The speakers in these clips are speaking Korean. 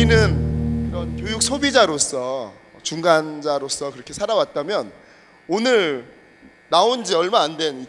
우리는 그런 교육 소비자로서 중간자로서 그렇게 살아왔다면 오늘 나온 지 얼마 안 된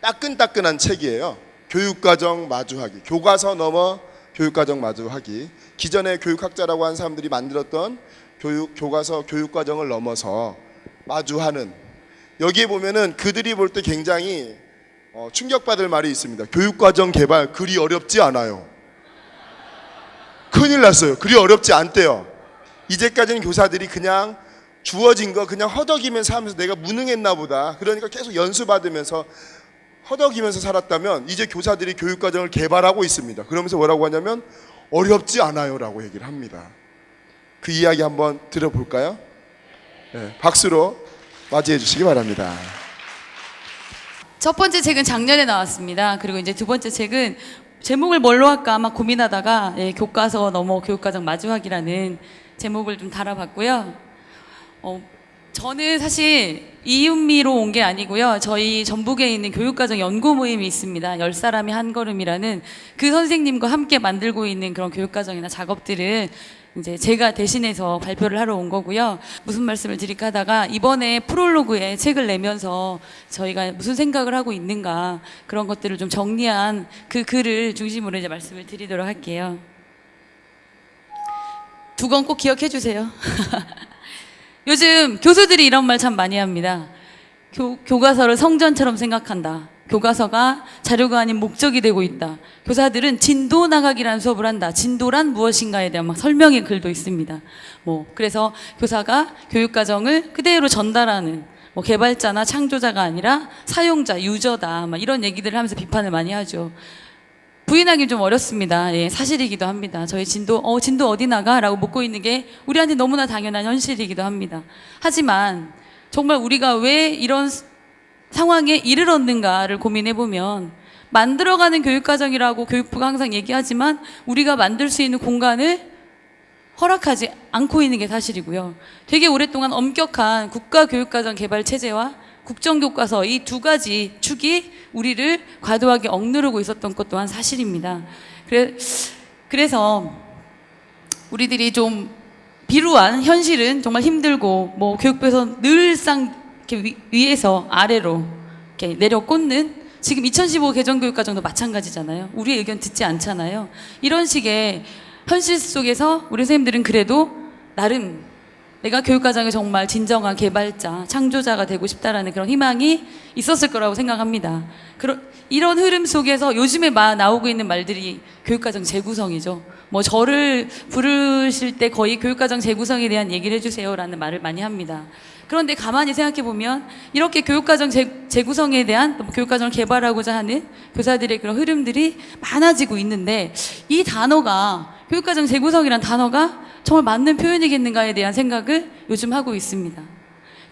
따끈따끈한 책이에요. 교육과정 마주하기. 교과서 넘어 교육과정 마주하기. 기존의 교육학자라고 하는 사람들이 만들었던 교육 교과서 교육과정을 넘어서 마주하는 여기에 보면은 그들이 볼 때 굉장히 어, 충격받을 말이 있습니다. 교육과정 개발 그리 어렵지 않아요. 큰일 났어요. 그리 어렵지 않대요. 이제까지는 교사들이 그냥 주어진 거 그냥 허덕이면서 하면서 내가 무능했나 보다. 그러니까 계속 연수받으면서 허덕이면서 살았다면 이제 교사들이 교육과정을 개발하고 있습니다. 그러면서 뭐라고 하냐면 어렵지 않아요 라고 얘기를 합니다. 그 이야기 한번 들어볼까요? 네, 박수로 맞이해 주시기 바랍니다. 첫 번째 책은 작년에 나왔습니다. 그리고 이제 두 번째 책은 제목을 뭘로 할까 막 고민하다가 예, 교과서 넘어 교육과정 마주하기라는 제목을 좀 달아봤고요. 어, 저는 사실 이은미로 온 게 아니고요. 저희 전북에 있는 교육과정 연구 모임이 있습니다. 열 사람이 한 걸음이라는 그 선생님과 함께 만들고 있는 그런 교육과정이나 작업들을 이제 제가 대신해서 발표를 하러 온 거고요. 무슨 말씀을 드릴까 하다가 이번에 프롤로그에 책을 내면서 저희가 무슨 생각을 하고 있는가 그런 것들을 좀 정리한 그 글을 중심으로 이제 말씀을 드리도록 할게요. 두건꼭 기억해 주세요. 요즘 교수들이 이런 말 참 많이 합니다. 교, 교과서를 성전처럼 생각한다. 교과서가 자료가 아닌 목적이 되고 있다. 교사들은 진도 나가기라는 수업을 한다. 진도란 무엇인가에 대한 막 설명의 글도 있습니다. 뭐 그래서 교사가 교육 과정을 그대로 전달하는 뭐 개발자나 창조자가 아니라 사용자, 유저다. 막 이런 얘기들을 하면서 비판을 많이 하죠. 부인하기 좀 어렵습니다. 예, 사실이기도 합니다. 저희 진도, 어, 진도 어디 나가? 라고 묻고 있는 게 우리한테 너무나 당연한 현실이기도 합니다. 하지만 정말 우리가 왜 이런 스- 상황에 이르렀는가를 고민해 보면 만들어가는 교육과정이라고 교육부가 항상 얘기하지만 우리가 만들 수 있는 공간을 허락하지 않고 있는 게 사실이고요. 되게 오랫동안 엄격한 국가교육과정 개발 체제와 국정교과서 이 두 가지 축이 우리를 과도하게 억누르고 있었던 것 또한 사실입니다. 그래, 그래서 우리들이 좀 비루한 현실은 정말 힘들고 뭐 교육부에서 늘상 이렇게 위, 위에서 아래로 이렇게 내려 꽂는 지금 2015 개정교육과정도 마찬가지잖아요. 우리의 의견 듣지 않잖아요. 이런 식의 현실 속에서 우리 선생님들은 그래도 나름 내가 교육과정의 정말 진정한 개발자, 창조자가 되고 싶다라는 그런 희망이 있었을 거라고 생각합니다. 그런 이런 흐름 속에서 요즘에 막 나오고 있는 말들이 교육과정 재구성이죠. 뭐 저를 부르실 때 거의 교육과정 재구성에 대한 얘기를 해주세요라는 말을 많이 합니다. 그런데 가만히 생각해 보면 이렇게 교육과정 재, 재구성에 대한 또 교육과정을 개발하고자 하는 교사들의 그런 흐름들이 많아지고 있는데 이 단어가 교육과정 재구성이란 단어가 정말 맞는 표현이겠는가에 대한 생각을 요즘 하고 있습니다.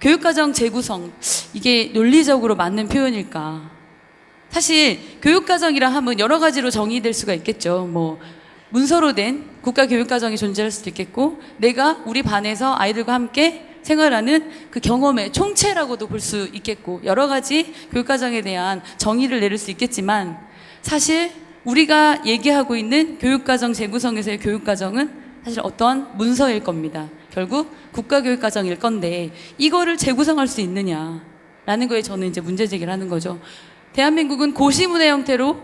교육과정 재구성 이게 논리적으로 맞는 표현일까? 사실 교육과정이라 하면 여러 가지로 정의될 수가 있겠죠. 뭐 문서로 된 국가 교육과정이 존재할 수도 있겠고 내가 우리 반에서 아이들과 함께 생활하는 그 경험의 총체라고도 볼 수 있겠고 여러 가지 교육과정에 대한 정의를 내릴 수 있겠지만 사실 우리가 얘기하고 있는 교육과정 재구성에서의 교육과정은 사실 어떠한 문서일 겁니다. 결국 국가교육과정일 건데 이거를 재구성할 수 있느냐라는 거에 저는 이제 문제 제기를 하는 거죠. 대한민국은 고시문의 형태로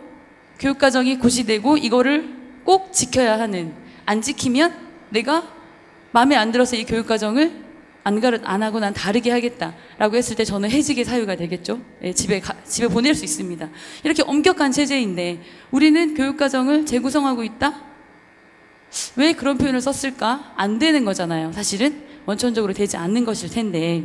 교육과정이 고시되고 이거를 꼭 지켜야 하는 안 지키면 내가 마음에 안 들어서 이 교육과정을 안, 가르, 안 하고 난 다르게 하겠다라고 했을 때 저는 해직의 사유가 되겠죠. 예, 집에 가, 집에 보낼 수 있습니다. 이렇게 엄격한 체제인데 우리는 교육과정을 재구성하고 있다? 왜 그런 표현을 썼을까? 안 되는 거잖아요. 사실은 원천적으로 되지 않는 것일 텐데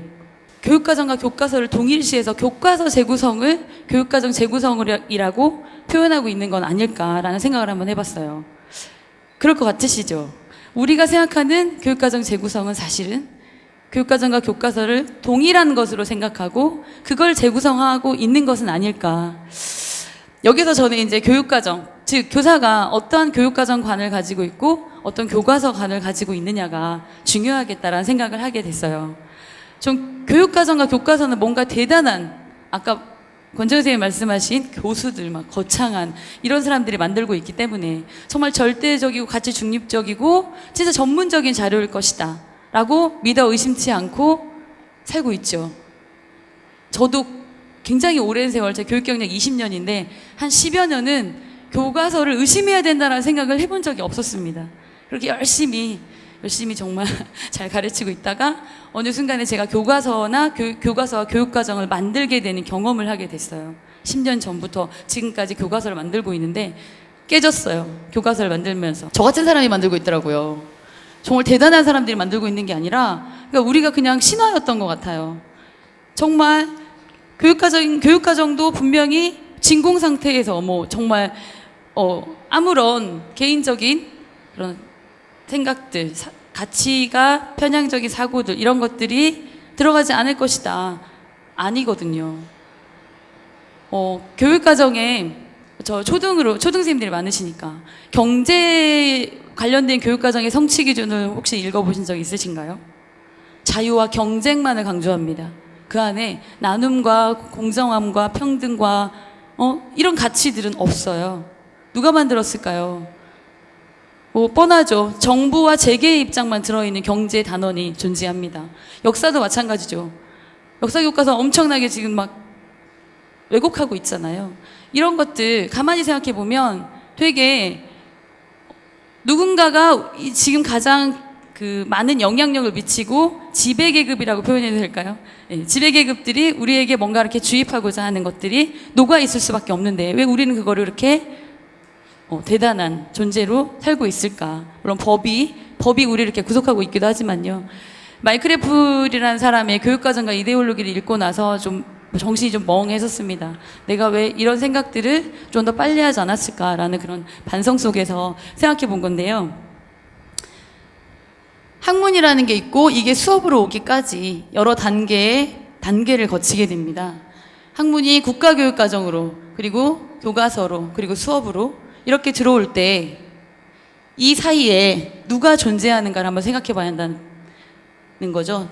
교육과정과 교과서를 동일시해서 교과서 재구성을 교육과정 재구성이라고 표현하고 있는 건 아닐까라는 생각을 한번 해봤어요. 그럴 것 같으시죠? 우리가 생각하는 교육과정 재구성은 사실은 교육과정과 교과서를 동일한 것으로 생각하고 그걸 재구성하고 있는 것은 아닐까. 여기서 저는 이제 교육과정, 즉 교사가 어떠한 교육과정관을 가지고 있고 어떤 교과서관을 가지고 있느냐가 중요하겠다라는 생각을 하게 됐어요. 좀 교육과정과 교과서는 뭔가 대단한 아까 권정 선생님 말씀하신 교수들 막 거창한 이런 사람들이 만들고 있기 때문에 정말 절대적이고 가치 중립적이고 진짜 전문적인 자료일 것이다 라고 믿어 의심치 않고 살고 있죠. 저도 굉장히 오랜 세월, 제 교육 경력 20년인데 한 10여 년은 교과서를 의심해야 된다는 생각을 해본 적이 없었습니다. 그렇게 열심히 열심히 정말 잘 가르치고 있다가 어느 순간에 제가 교과서나 교, 교과서와 교육과정을 만들게 되는 경험을 하게 됐어요. 10년 전부터 지금까지 교과서를 만들고 있는데 깨졌어요. 교과서를 만들면서. 저 같은 사람이 만들고 있더라고요. 정말 대단한 사람들이 만들고 있는 게 아니라 그러니까 우리가 그냥 신화였던 것 같아요. 정말 교육과정 교육과정도 분명히 진공 상태에서 뭐 정말 어 아무런 개인적인 그런 생각들 사- 가치가 편향적인 사고들 이런 것들이 들어가지 않을 것이다 아니거든요. 어 교육과정에 저 초등으로 초등생들이 많으시니까 경제 관련된 교육과정의 성취 기준을 혹시 읽어보신 적 있으신가요? 자유와 경쟁만을 강조합니다. 그 안에 나눔과 공정함과 평등과 어, 이런 가치들은 없어요. 누가 만들었을까요? 뭐 뻔하죠. 정부와 재계의 입장만 들어있는 경제 단원이 존재합니다. 역사도 마찬가지죠. 역사 교과서 엄청나게 지금 막 왜곡하고 있잖아요. 이런 것들 가만히 생각해 보면 되게 누군가가 이- 지금 가장 그 많은 영향력을 미치고 지배 계급이라고 표현해도 될까요? 예, 지배 계급들이 우리에게 뭔가 이렇게 주입하고자 하는 것들이 녹아 있을 수밖에 없는데 왜 우리는 그거를 이렇게 어, 대단한 존재로 살고 있을까? 물론 법이 법이 우리를 이렇게 구속하고 있기도 하지만요. 마이클 애플이라는 사람의 교육과정과 이데올로기를 읽고 나서 좀 정신이 좀 멍했었습니다. 내가 왜 이런 생각들을 좀 더 빨리 하지 않았을까라는 그런 반성 속에서 생각해 본 건데요. 학문이라는 게 있고 이게 수업으로 오기까지 여러 단계의 단계를 거치게 됩니다. 학문이 국가교육과정으로 그리고 교과서로 그리고 수업으로 이렇게 들어올 때 이 사이에 누가 존재하는가를 한번 생각해 봐야 한다는 거죠.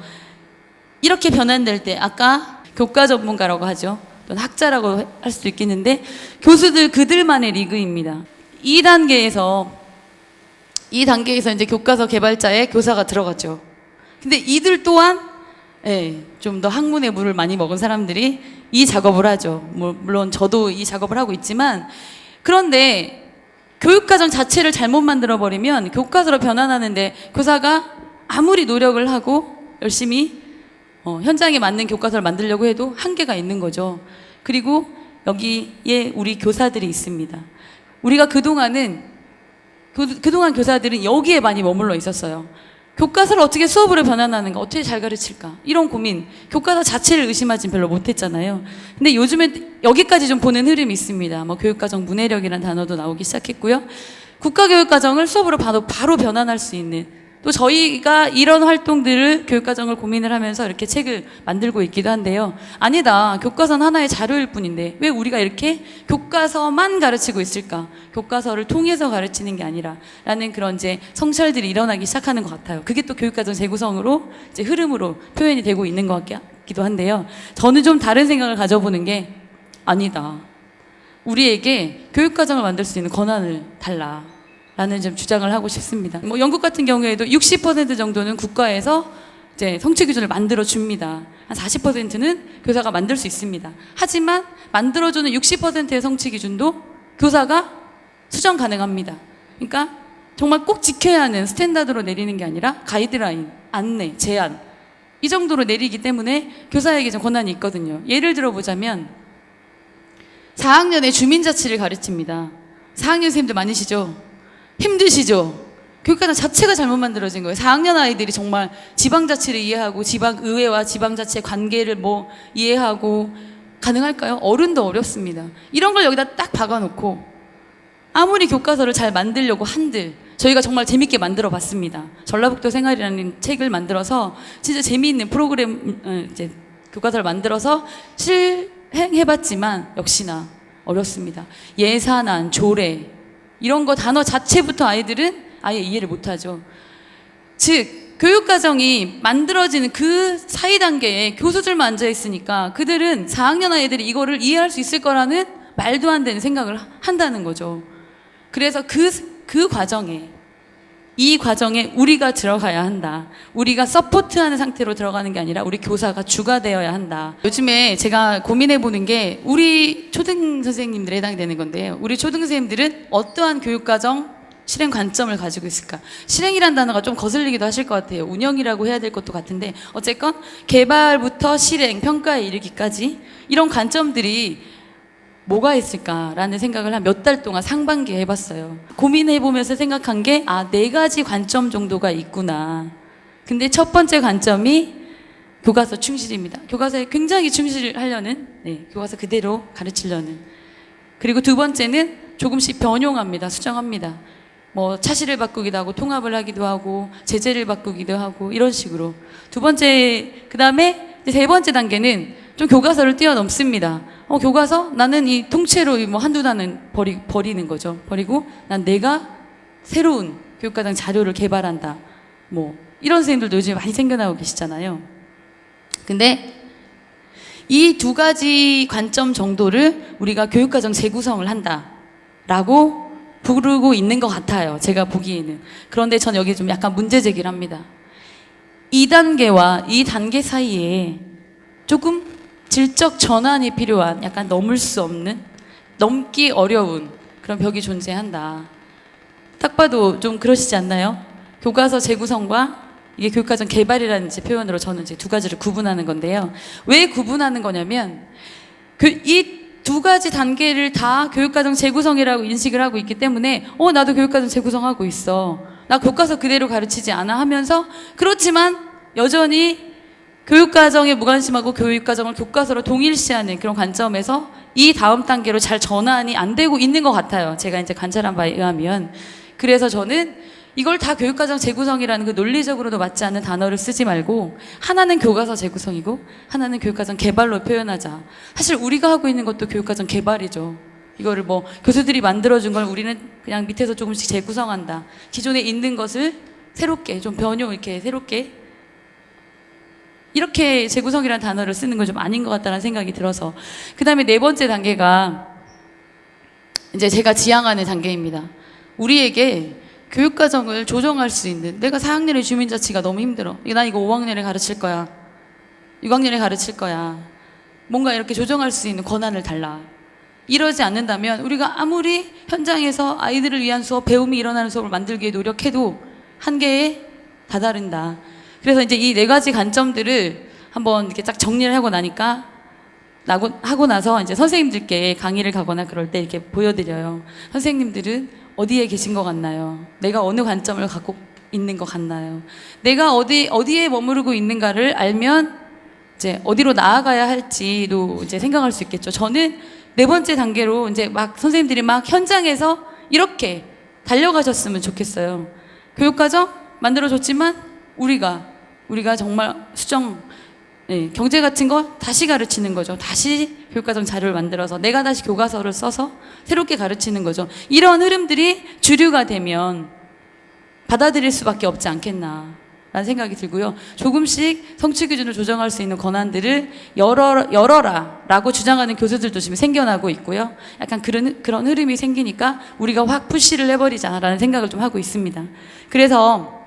이렇게 변환될 때 아까 교과 전문가라고 하죠. 또는 학자라고 할 수도 있겠는데 교수들 그들만의 리그입니다. 이 단계에서 이 단계에서 이제 교과서 개발자의 교사가 들어갔죠. 근데 이들 또한 예, 좀 더 학문의 물을 많이 먹은 사람들이 이 작업을 하죠. 뭐, 물론 저도 이 작업을 하고 있지만 그런데 교육과정 자체를 잘못 만들어 버리면 교과서로 변환하는데 교사가 아무리 노력을 하고 열심히 어, 현장에 맞는 교과서를 만들려고 해도 한계가 있는 거죠. 그리고 여기에 우리 교사들이 있습니다. 우리가 그동안은 그, 그동안 교사들은 여기에 많이 머물러 있었어요. 교과서를 어떻게 수업으로 변환하는가, 어떻게 잘 가르칠까, 이런 고민, 교과서 자체를 의심하진 별로 못했잖아요. 근데 요즘에 여기까지 좀 보는 흐름이 있습니다. 뭐 교육과정 문해력이라는 단어도 나오기 시작했고요. 국가교육과정을 수업으로 바로, 바로 변환할 수 있는, 또 저희가 이런 활동들을 교육과정을 고민을 하면서 이렇게 책을 만들고 있기도 한데요. 아니다. 교과서는 하나의 자료일 뿐인데 왜 우리가 이렇게 교과서만 가르치고 있을까? 교과서를 통해서 가르치는 게 아니라 라는 그런 이제 성찰들이 일어나기 시작하는 것 같아요. 그게 또 교육과정 재구성으로 이제 흐름으로 표현이 되고 있는 것 같기도 한데요. 저는 좀 다른 생각을 가져보는 게 아니다. 우리에게 교육과정을 만들 수 있는 권한을 달라. 라는 좀 주장을 하고 싶습니다. 뭐 영국 같은 경우에도 60% 정도는 국가에서 이제 성취 기준을 만들어 줍니다. 한 40%는 교사가 만들 수 있습니다. 하지만 만들어 주는 60%의 성취 기준도 교사가 수정 가능합니다. 그러니까 정말 꼭 지켜야 하는 스탠다드로 내리는 게 아니라 가이드라인, 안내, 제안 이 정도로 내리기 때문에 교사에게 좀 권한이 있거든요. 예를 들어 보자면 4학년에 주민자치를 가르칩니다. 4학년 선생님들 많으시죠? 힘드시죠? 교육과정 자체가 잘못 만들어진 거예요. 4학년 아이들이 정말 지방자치를 이해하고 지방의회와 지방자치의 관계를 뭐 이해하고 가능할까요? 어른도 어렵습니다. 이런 걸 여기다 딱 박아놓고 아무리 교과서를 잘 만들려고 한들 저희가 정말 재밌게 만들어 봤습니다. 전라북도 생활이라는 책을 만들어서 진짜 재미있는 프로그램 어, 이제 교과서를 만들어서 실행해 봤지만 역시나 어렵습니다. 예산안, 조례 이런 거 단어 자체부터 아이들은 아예 이해를 못 하죠. 즉 교육 과정이 만들어지는 그 사이 단계에 교수들만 앉아 있으니까 그들은 4학년 아이들이 이거를 이해할 수 있을 거라는 말도 안 되는 생각을 하- 한다는 거죠. 그래서 그, 그 과정에 이 과정에 우리가 들어가야 한다. 우리가 서포트하는 상태로 들어가는 게 아니라 우리 교사가 주가 되어야 한다. 요즘에 제가 고민해 보는 게 우리 초등 선생님들에 해당되는 건데요. 우리 초등 선생님들은 어떠한 교육 과정 실행 관점을 가지고 있을까? 실행이란 단어가 좀 거슬리기도 하실 것 같아요. 운영이라고 해야 될 것도 같은데 어쨌건 개발부터 실행, 평가에 이르기까지 이런 관점들이 뭐가 있을까라는 생각을 한 몇 달 동안 상반기에 해봤어요. 고민해보면서 생각한 게, 아, 네 가지 관점 정도가 있구나. 근데 첫 번째 관점이 교과서 충실입니다. 교과서에 굉장히 충실하려는, 네, 교과서 그대로 가르치려는. 그리고 두 번째는 조금씩 변용합니다. 수정합니다. 뭐 차시를 바꾸기도 하고 통합을 하기도 하고 제재를 바꾸기도 하고 이런 식으로. 두 번째, 그 다음에 세 번째 단계는 좀 교과서를 뛰어넘습니다. 어, 교과서? 나는 이 통째로 이뭐 한두 단은 버리, 버리는 거죠. 버리고 난 내가 새로운 교육과정 자료를 개발한다. 뭐 이런 선생님들도 요즘 많이 생겨나고 계시잖아요. 근데 이 두 가지 관점 정도를 우리가 교육과정 재구성을 한다라고 부르고 있는 것 같아요. 제가 보기에는. 그런데 전 여기 좀 약간 문제 제기를 합니다. 2단계와 이 단계 사이에 조금 질적 전환이 필요한 약간 넘을 수 없는 넘기 어려운 그런 벽이 존재한다. 딱 봐도 좀 그러시지 않나요? 교과서 재구성과 이게 교육과정 개발이라는 이제 표현으로 저는 이제 두 가지를 구분하는 건데요. 왜 구분하는 거냐면 이두 가지 단계를 다 교육과정 재구성이라고 인식을 하고 있기 때문에 어 나도 교육과정 재구성하고 있어. 나 교과서 그대로 가르치지 않아 하면서 그렇지만 여전히 교육과정에 무관심하고 교육과정을 교과서로 동일시하는 그런 관점에서 이 다음 단계로 잘 전환이 안 되고 있는 것 같아요. 제가 이제 관찰한 바에 의하면. 그래서 저는 이걸 다 교육과정 재구성이라는 그 논리적으로도 맞지 않는 단어를 쓰지 말고 하나는 교과서 재구성이고 하나는 교육과정 개발로 표현하자. 사실 우리가 하고 있는 것도 교육과정 개발이죠. 이거를 뭐 교수들이 만들어준 걸 우리는 그냥 밑에서 조금씩 재구성한다. 기존에 있는 것을 새롭게 좀 변형 이렇게 새롭게 이렇게 재구성이라는 단어를 쓰는 건 좀 아닌 것 같다는 생각이 들어서 그 다음에 네 번째 단계가 이제 제가 지향하는 단계입니다. 우리에게 교육과정을 조정할 수 있는 내가 4학년의 주민자치가 너무 힘들어. 난 이거 5학년에 가르칠 거야. 6학년에 가르칠 거야. 뭔가 이렇게 조정할 수 있는 권한을 달라. 이러지 않는다면 우리가 아무리 현장에서 아이들을 위한 수업, 배움이 일어나는 수업을 만들기 위해 노력해도 한계에 다다른다. 그래서 이제 이 네 가지 관점들을 한번 이렇게 딱 정리를 하고 나니까 나고 하고 나서 이제 선생님들께 강의를 가거나 그럴 때 이렇게 보여드려요. 선생님들은 어디에 계신 것 같나요? 내가 어느 관점을 갖고 있는 것 같나요? 내가 어디 어디에 머무르고 있는가를 알면 이제 어디로 나아가야 할지도 이제 생각할 수 있겠죠. 저는 네 번째 단계로 이제 막 선생님들이 막 현장에서 이렇게 달려가셨으면 좋겠어요. 교육과정 만들어줬지만 우리가 우리가 정말 수정 네, 경제 같은 거 다시 가르치는 거죠. 다시 교육과정 자료를 만들어서 내가 다시 교과서를 써서 새롭게 가르치는 거죠. 이런 흐름들이 주류가 되면 받아들일 수밖에 없지 않겠나. 라는 생각이 들고요. 조금씩 성취 기준을 조정할 수 있는 권한들을 열어, 열어라 라고 주장하는 교수들도 지금 생겨나고 있고요. 약간 그런, 그런 흐름이 생기니까 우리가 확 푸시를 해버리자라는 생각을 좀 하고 있습니다. 그래서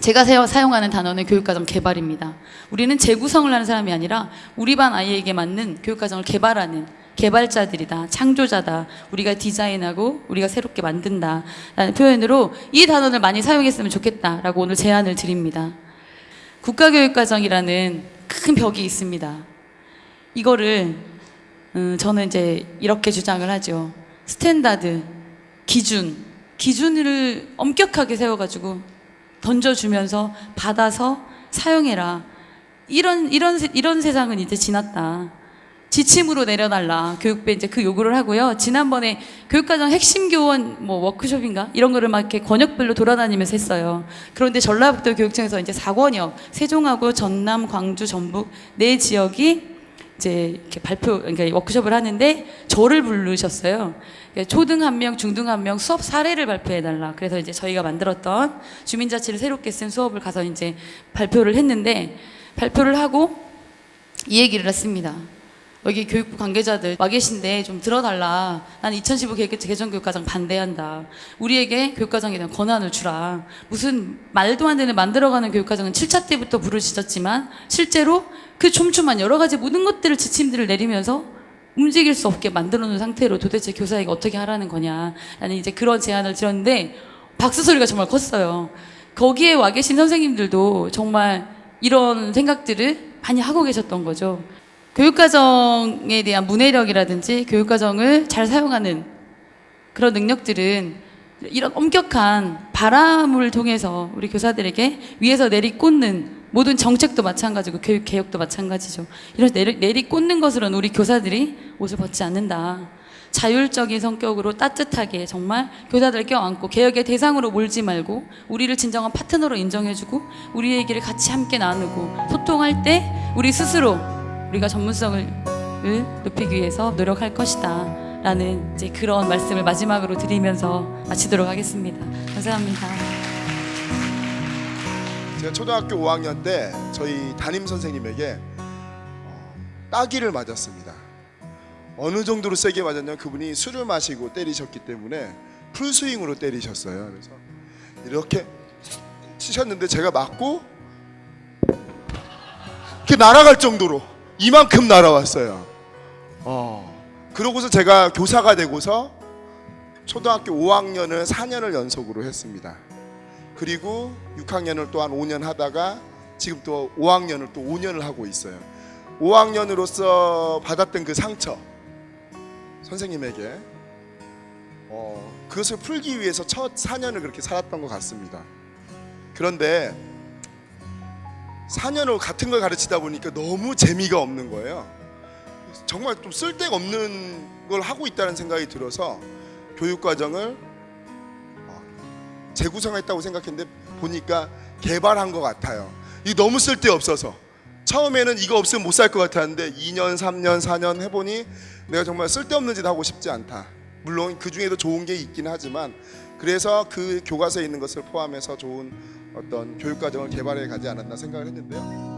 제가 사용하는 단어는 교육과정 개발입니다. 우리는 재구성을 하는 사람이 아니라 우리 반 아이에게 맞는 교육과정을 개발하는 개발자들이다, 창조자다, 우리가 디자인하고 우리가 새롭게 만든다 라는 표현으로 이 단어를 많이 사용했으면 좋겠다라고 오늘 제안을 드립니다. 국가교육과정이라는 큰 벽이 있습니다. 이거를 음, 저는 이제 이렇게 주장을 하죠. 스탠다드, 기준, 기준을 엄격하게 세워가지고 던져주면서 받아서 사용해라. 이런 이런 세- 이런 세상은 이제 지났다. 지침으로 내려달라. 교육부에 이제 그 요구를 하고요. 지난번에 교육과정 핵심 교원 뭐 워크숍인가 이런 거를 막 이렇게 권역별로 돌아다니면서 했어요. 그런데 전라북도 교육청에서 이제 4권역 세종하고 전남, 광주, 전북 네 지역이 이제 이렇게 발표 그러니까 워크숍을 하는데 저를 부르셨어요. 그러니까 초등 한 명, 중등 한 명 수업 사례를 발표해 달라. 그래서 이제 저희가 만들었던 주민자치를 새롭게 쓴 수업을 가서 이제 발표를 했는데 발표를 하고 이 얘기를 했습니다. 여기 교육부 관계자들 와 계신데 좀 들어달라. 난2015 개- 개정 교육과정 반대한다. 우리에게 교육과정에 대한 권한을 주라. 무슨 말도 안 되는 만들어가는 교육과정은 7차 때부터 부르짖었지만 실제로 그 촘촘한 여러 가지 모든 것들을 지침들을 내리면서 움직일 수 없게 만들어 놓은 상태로 도대체 교사에게 어떻게 하라는 거냐. 나는 이제 그런 제안을 드렸는데 박수 소리가 정말 컸어요. 거기에 와 계신 선생님들도 정말 이런 생각들을 많이 하고 계셨던 거죠. 교육과정에 대한 문해력이라든지 교육과정을 잘 사용하는 그런 능력들은 이런 엄격한 바람을 통해서 우리 교사들에게 위에서 내리꽂는 모든 정책도 마찬가지고 교육 개혁도 마찬가지죠. 이런 내리, 내리꽂는 것으로는 우리 교사들이 옷을 벗지 않는다. 자율적인 성격으로 따뜻하게 정말 교사들 껴안고 개혁의 대상으로 몰지 말고 우리를 진정한 파트너로 인정해주고 우리의 얘기를 같이 함께 나누고 소통할 때 우리 스스로 우리가 전문성을 높이기 위해서 노력할 것이다. 라는 이제 그런 말씀을 마지막으로 드리면서 마치도록 하겠습니다. 감사합니다. 제가 초등학교 5학년 때 저희 담임 선생님에게 어, 따기를 맞았습니다. 어느 정도로 세게 맞았냐면 그분이 술을 마시고 때리셨기 때문에 풀스윙으로 때리셨어요. 그래서 이렇게 치셨는데 제가 맞고 이렇게 날아갈 정도로 이만큼 날아왔어요. 어. 그러고서 제가 교사가 되고서 초등학교 5학년을 4년을 연속으로 했습니다. 그리고 6학년을 또 한 5년 하다가 지금 또 5학년을 또 5년을 하고 있어요. 5학년으로서 받았던 그 상처 선생님에게 어, 그것을 풀기 위해서 첫 4년을 그렇게 살았던 것 같습니다. 그런데 4년을 같은 걸 가르치다 보니까 너무 재미가 없는 거예요. 정말 좀 쓸데가 없는 걸 하고 있다는 생각이 들어서 교육 과정을 재구성했다고 생각했는데 보니까 개발한 것 같아요. 이 너무 쓸데 없어서 처음에는 이거 없으면 못 살 것 같았는데 2년, 3년, 4년 해보니 내가 정말 쓸데없는 짓 하고 싶지 않다. 물론 그 중에도 좋은 게 있긴 하지만 그래서 그 교과서에 있는 것을 포함해서 좋은 어떤 교육 과정을 개발해 가지 않았나 생각을 했는데요.